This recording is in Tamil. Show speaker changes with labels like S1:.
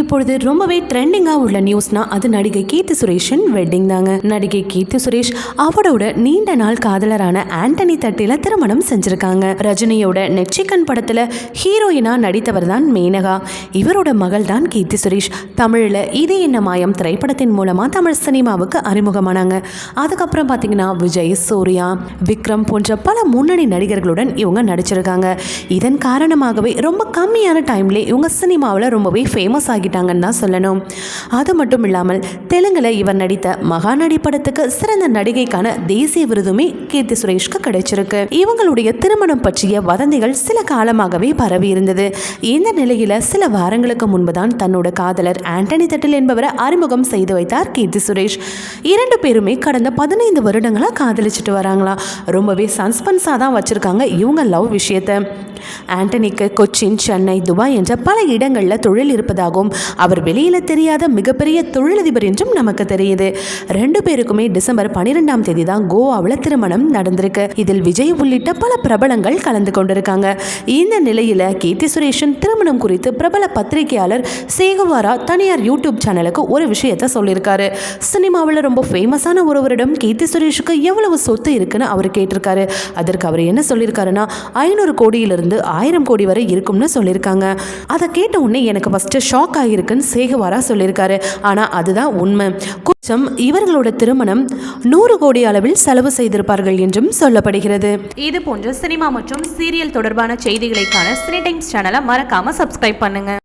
S1: இப்பொழுது ரொம்பவே ட்ரெண்டிங்காக உள்ள நியூஸ்னா அது நடிகை கீர்த்தி சுரேஷின் வெட்டிங் தாங்க. நடிகை கீர்த்தி சுரேஷ் அவரோட நீண்ட நாள் காதலரான ஆண்டனி தட்டில திருமணம் செஞ்சிருக்காங்க. ரஜினியோட நெச்சிக்கன் படத்துல ஹீரோயினா நடித்தவர் தான் மேனகா. இவரோட மகள் தான் கீர்த்தி சுரேஷ். தமிழில் இது என்ன மாயம் திரைப்படத்தின் மூலமா தமிழ் சினிமாவுக்கு அறிமுகமானாங்க. அதுக்கப்புறம் பார்த்தீங்கன்னா விஜய் சூர்யா விக்ரம் போன்ற பல முன்னணி நடிகர்களுடன் இவங்க நடிச்சிருக்காங்க. இதன் காரணமாகவே ரொம்ப கம்மியான டைம்ல இவங்க சினிமாவில் ரொம்பவே ஃபேமஸ் ஆகிட்டாங்கன்னு தான் சொல்லணும். அது மட்டும் இல்லாமல் தெலுங்கில் இவர் நடித்த மகாநடி படத்துக்கு சிறந்த நடிகைக்கான தேசிய விருதுமே கீர்த்தி சுரேஷ்க்கு கிடைச்சிருக்கு. இவங்களுடைய திருமணம் பற்றிய வதந்திகள் சில காலமாகவே பரவி இருந்தது. இந்த நிலையில் சில வாரங்களுக்கு முன்புதான் தன்னோட காதலர் ஆண்டனி தட்டில் என்பவரை அறிமுகம் செய்து வைத்தார் கீர்த்தி சுரேஷ். இரண்டு பேருமே கடந்த பதினைந்து வருடங்களாக காதலிச்சிட்டு வராங்களாம். ரொம்பவே சஸ்பென்ஸாக தான் வச்சிருக்காங்க இவங்க லவ் விஷயத்தை. ஆண்டனிக்கு கொச்சின் சென்னை துபாய் என்ற பல இடங்களில் தொழில் இருப்பதாகவும் அவர் வெளியில் தெரியாத மிகப்பெரிய தொழிலதிபர் என்றும் நமக்கு தெரியுது. ரெண்டு பேருக்குமே டிசம்பர் பன்னிரெண்டாம் தேதி தான் கோவாவில் திருமணம் நடந்திருக்கு. இதில் விஜய் உள்ளிட்ட பல பிரபலங்கள் கலந்து கொண்டிருக்காங்க. இந்த நிலையில் கீர்த்தி சுரேஷன் திருமணம் குறித்து பிரபல பத்திரிகையாளர் சேகுவாரா தனியார் யூடியூப் சேனலுக்கு ஒரு விஷயத்தை சொல்லியிருக்காரு. சினிமாவில் ரொம்ப ஃபேமஸான ஒருவரிடம் கீர்த்தி சுரேஷுக்கு எவ்வளவு சொத்து இருக்குன்னு அவர் கேட்டிருக்காரு. அதற்கு அவர் என்ன சொல்லியிருக்காருன்னா ஐநூறு கோடியிலிருந்து ஆயிரம் கோடி வரை இருக்கும்னு சொல்லியிருக்காங்க. அதை கேட்ட உடனே எனக்கு ஃபஸ்ட்டு ஷாக் ஆகியிருக்குன்னு சேகுவாரா சொல்லியிருக்காரு. ஆனால் அதுதான் உண்மை. கொஞ்சம் இவர்களோட திருமணம் நூறு கோடி அளவில் செலவு செய்திருப்பார்கள் என்றும் சொல்லப்படுகிறது.
S2: இது போன்ற சினிமா மற்றும் சீரியல் தொடர்பான செய்திகளைக்கான சினி டைம்ஸ் சேனலை மறக்காம சப்ஸ்கிரைப் பண்ணுங்க.